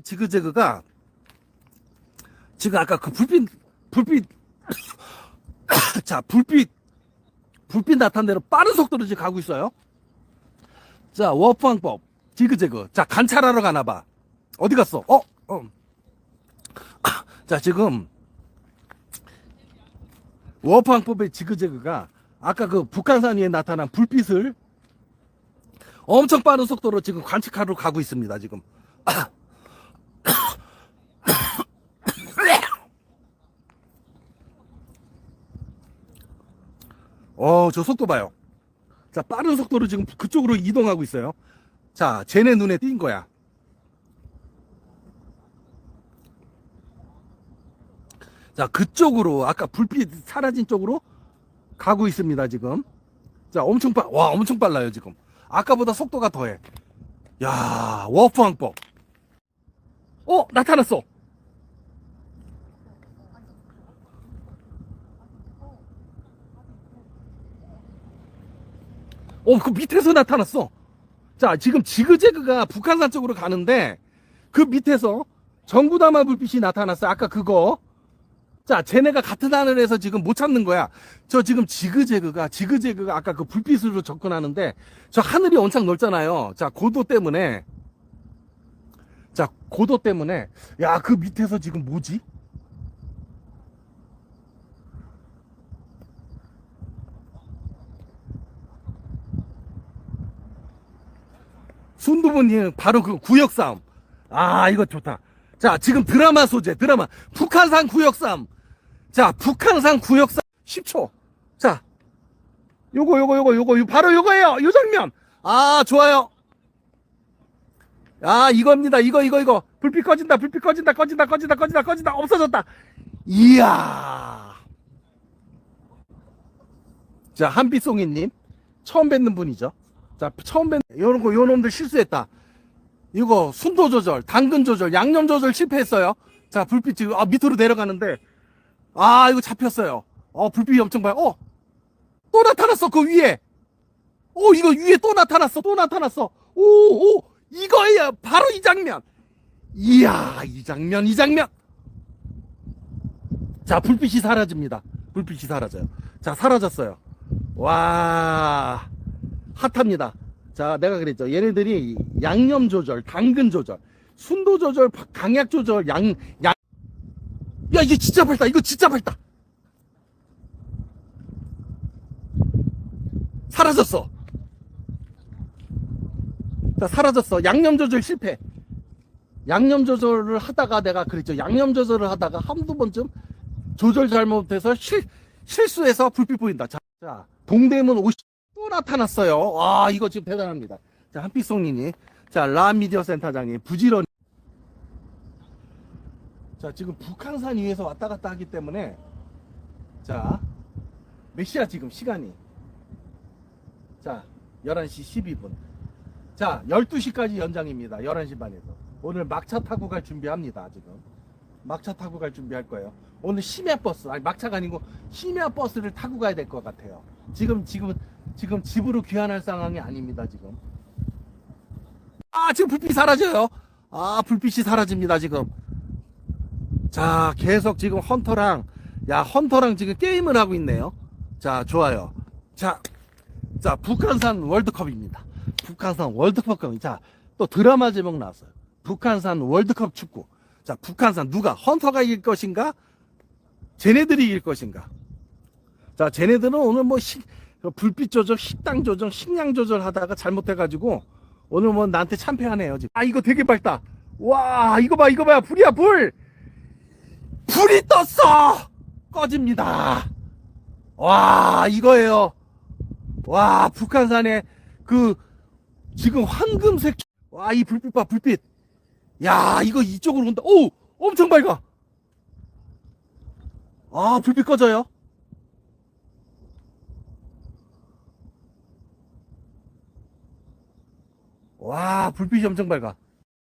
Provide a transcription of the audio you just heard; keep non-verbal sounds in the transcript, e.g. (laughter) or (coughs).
지그재그가 지금 아까 그 불빛 불빛 (coughs) 자 불빛 불빛 나타난 대로 빠른 속도로 지금 가고 있어요. 자 워프왕법 지그재그 자 관찰하러 가나봐. 어디 갔어? 어? 어. (coughs) 자 지금 워프왕법의 지그재그가 아까 그 북한산 위에 나타난 불빛을 엄청 빠른 속도로 지금 관측하러 가고 있습니다. 지금. (coughs) 어, 저 속도 봐요. 자, 빠른 속도로 지금 그쪽으로 이동하고 있어요. 자, 쟤네 눈에 띈 거야. 자, 그쪽으로, 아까 불빛 사라진 쪽으로 가고 있습니다, 지금. 자, 엄청 빠, 와, 엄청 빨라요, 지금. 아까보다 속도가 더해. 야, 워프왕법. 어, 나타났어. 어, 그 밑에서 나타났어. 자, 지금 지그재그가 북한산 쪽으로 가는데 그 밑에서 전구다마 불빛이 나타났어. 아까 그거. 자, 쟤네가 같은 하늘에서 지금 못 찾는 거야. 저 지금 지그재그가, 지그재그가 아까 그 불빛으로 접근하는데 저 하늘이 엄청 넓잖아요. 자, 고도 때문에. 자, 고도 때문에. 야, 그 밑에서 지금 뭐지? 순두부님 바로 그 구역 싸움. 아 이거 좋다. 자 지금 드라마 소재 드라마 북한산 구역 싸움. 자 북한산 구역 싸움 10초. 자 요거 요거 요거 요거 요- 바로 요거예요. 요 장면. 아 좋아요. 아 이겁니다. 이거 이거 이거 불빛 꺼진다. 불빛 꺼진다. 꺼진다. 꺼진다. 꺼진다. 꺼진다. 없어졌다. 이야. 자 한빛송이님 처음 뵙는 분이죠. 자, 처음 뵌, 요런 거, 요 놈들 실수했다. 이거, 순도 조절, 당근 조절, 양념 조절 실패했어요. 자, 불빛 지금, 아, 밑으로 내려가는데, 아, 이거 잡혔어요. 어, 불빛이 엄청 봐요. 어! 또 나타났어, 그 위에! 어, 이거 위에 또 나타났어, 또 나타났어. 오, 오! 이거예요! 바로 이 장면! 이야, 이 장면, 이 장면! 자, 불빛이 사라집니다. 불빛이 사라져요. 자, 사라졌어요. 와. 핫합니다. 자, 내가 그랬죠. 얘네들이 양념 조절, 당근 조절, 순도 조절, 강약 조절, 양, 양. 야, 이게 진짜 밝다. 이거 진짜 밝다. 사라졌어. 자, 사라졌어. 양념 조절 실패. 양념 조절을 하다가 내가 그랬죠. 양념 조절을 하다가 한두 번쯤 조절 잘못해서 실, 실수해서 불빛 보인다. 자, 자 동대문 50. 또 나타났어요. 와, 이거 지금 대단합니다. 자, 한빛송님이. 자, 라미디어 센터장님, 부지런히. 자, 지금 북한산 위에서 왔다 갔다 하기 때문에. 자, 몇 시야, 지금 시간이? 자, 11시 12분. 자, 12시까지 연장입니다. 11시 반에서. 오늘 막차 타고 갈 준비합니다, 지금. 막차 타고 갈 준비할 거예요. 오늘 심야 버스, 아니, 막차가 아니고 심야 버스를 타고 가야 될 것 같아요. 지금, 지금, 지금 집으로 귀환할 상황이 아닙니다, 지금. 아, 지금 불빛이 사라져요. 아, 불빛이 사라집니다, 지금. 자, 계속 지금 헌터랑, 야, 헌터랑 지금 게임을 하고 있네요. 자, 좋아요. 자, 자, 북한산 월드컵입니다. 북한산 월드컵. 자, 또 드라마 제목 나왔어요. 북한산 월드컵 축구. 자, 북한산 누가 헌터가 이길 것인가? 쟤네들이 이길 것인가? 자, 쟤네들은 오늘 뭐 식, 그 불빛 조절, 식당 조절, 식량 조절 하다가 잘못해가지고 오늘 뭐 나한테 참패하네요. 지금. 아, 이거 되게 밝다. 와, 이거 봐, 이거 봐. 불이야, 불! 불이 떴어! 꺼집니다. 와, 이거예요. 와, 북한산에 그 지금 황금색 와, 이 불빛 봐, 불빛. 야, 이거 이쪽으로 온다. 오! 엄청 밝아. 아, 불빛 꺼져요. 와, 불빛이 엄청 밝아.